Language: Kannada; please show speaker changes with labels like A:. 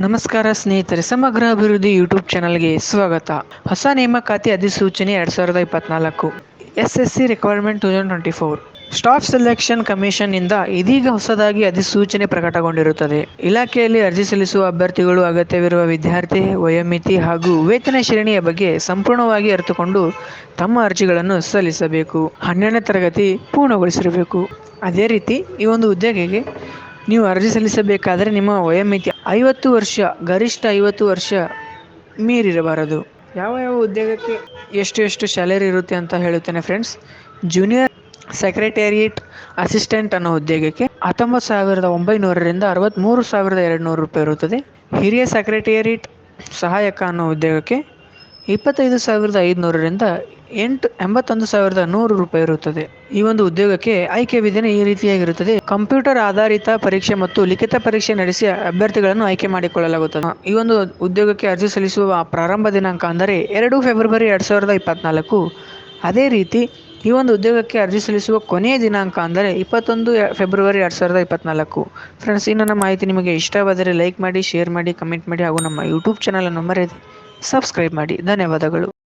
A: ನಮಸ್ಕಾರ ಸ್ನೇಹಿತರೆ, ಸಮಗ್ರ ಅಭಿವೃದ್ಧಿ ಯೂಟ್ಯೂಬ್ ಚಾನಲ್ಗೆ ಸ್ವಾಗತ. ಹೊಸ ನೇಮಕಾತಿ ಅಧಿಸೂಚನೆ ಎರಡ್ ಸಾವಿರದ ಇಪ್ಪತ್ನಾಲ್ಕು. S S C requirement two thousand twenty four staff selection commission ಇಂದ ಇದೀಗ ಹೊಸದಾಗಿ ಅಧಿಸೂಚನೆ ಪ್ರಕಟಗೊಂಡಿರುತ್ತದೆ. ಇಲಾಖೆಯಲ್ಲಿ ಅರ್ಜಿ ಸಲ್ಲಿಸುವ ಅಭ್ಯರ್ಥಿಗಳು ಅಗತ್ಯವಿರುವ ವಿದ್ಯಾರ್ಥಿ, ವಯೋಮಿತಿ ಹಾಗೂ ವೇತನ ಶ್ರೇಣಿಯ ಬಗ್ಗೆ ಸಂಪೂರ್ಣವಾಗಿ ಅರಿತುಕೊಂಡು ತಮ್ಮ ಅರ್ಜಿಗಳನ್ನು ಸಲ್ಲಿಸಬೇಕು. ಹನ್ನೆರಡನೇ ತರಗತಿ ಪೂರ್ಣಗೊಳಿಸಿರಬೇಕು. ಅದೇ ರೀತಿ ಈ ಒಂದು ಹುದ್ದೆಗೆ ನೀವು ಅರ್ಜಿ ಸಲ್ಲಿಸಬೇಕಾದರೆ ನಿಮ್ಮ ವಯೋಮಿತಿ ಐವತ್ತು ವರ್ಷ, ಗರಿಷ್ಠ ಐವತ್ತು ವರ್ಷ ಮೀರಿರಬಾರದು. ಯಾವ ಯಾವ ಉದ್ಯೋಗಕ್ಕೆ ಎಷ್ಟು ಎಷ್ಟು ಸ್ಯಾಲರಿ ಇರುತ್ತೆ ಅಂತ ಹೇಳುತ್ತೇನೆ ಫ್ರೆಂಡ್ಸ್. ಜೂನಿಯರ್ ಸೆಕ್ರೆಟೇರಿಯೇಟ್ ಅಸಿಸ್ಟೆಂಟ್ ಅನ್ನೋ ಉದ್ಯೋಗಕ್ಕೆ ಹತ್ತೊಂಬತ್ತು ಸಾವಿರದ ಒಂಬೈನೂರರಿಂದ ಅರವತ್ತ್ಮೂರು ಸಾವಿರದ ಎರಡು ನೂರು ರೂಪಾಯಿ ಇರುತ್ತದೆ. ಹಿರಿಯ ಸೆಕ್ರೆಟೇರಿಯೇಟ್ ಸಹಾಯಕ ಅನ್ನೋ ಉದ್ಯೋಗಕ್ಕೆ ಇಪ್ಪತ್ತೈದು ಸಾವಿರದ ಐದುನೂರರಿಂದ ಎಂಟು, ಎಂಬತ್ತೊಂದು ಸಾವಿರದ ನೂರು ರೂಪಾಯಿ ಇರುತ್ತದೆ. ಈ ಒಂದು ಉದ್ಯೋಗಕ್ಕೆ ಆಯ್ಕೆ ವಿಧಾನ ಈ ರೀತಿಯಾಗಿರುತ್ತದೆ. ಕಂಪ್ಯೂಟರ್ ಆಧಾರಿತ ಪರೀಕ್ಷೆ ಮತ್ತು ಲಿಖಿತ ಪರೀಕ್ಷೆ ನಡೆಸಿ ಅಭ್ಯರ್ಥಿಗಳನ್ನು ಆಯ್ಕೆ ಮಾಡಿಕೊಳ್ಳಲಾಗುತ್ತದೆ. ಈ ಒಂದು ಉದ್ಯೋಗಕ್ಕೆ ಅರ್ಜಿ ಸಲ್ಲಿಸುವ ಪ್ರಾರಂಭ ದಿನಾಂಕ ಅಂದರೆ ಎರಡು ಫೆಬ್ರವರಿ ಎರಡು ಸಾವಿರದ ಇಪ್ಪತ್ನಾಲ್ಕು. ಅದೇ ರೀತಿ ಈ ಒಂದು ಉದ್ಯೋಗಕ್ಕೆ ಅರ್ಜಿ ಸಲ್ಲಿಸುವ ಕೊನೆಯ ದಿನಾಂಕ ಅಂದರೆ ಇಪ್ಪತ್ತೊಂದು ಫೆಬ್ರವರಿ ಎರಡು ಸಾವಿರದ ಇಪ್ಪತ್ನಾಲ್ಕು. ಫ್ರೆಂಡ್ಸ್ ಈ ನನ್ನ ಮಾಹಿತಿ ನಿಮಗೆ ಇಷ್ಟವಾದರೆ ಲೈಕ್ ಮಾಡಿ, ಶೇರ್ ಮಾಡಿ, ಕಮೆಂಟ್ ಮಾಡಿ ಹಾಗೂ ನಮ್ಮ ಯೂಟ್ಯೂಬ್ ಚಾನಲನ್ನು ಮರೆಯದೆ ಸಬ್ಸ್ಕ್ರೈಬ್ ಮಾಡಿ. ಧನ್ಯವಾದಗಳು.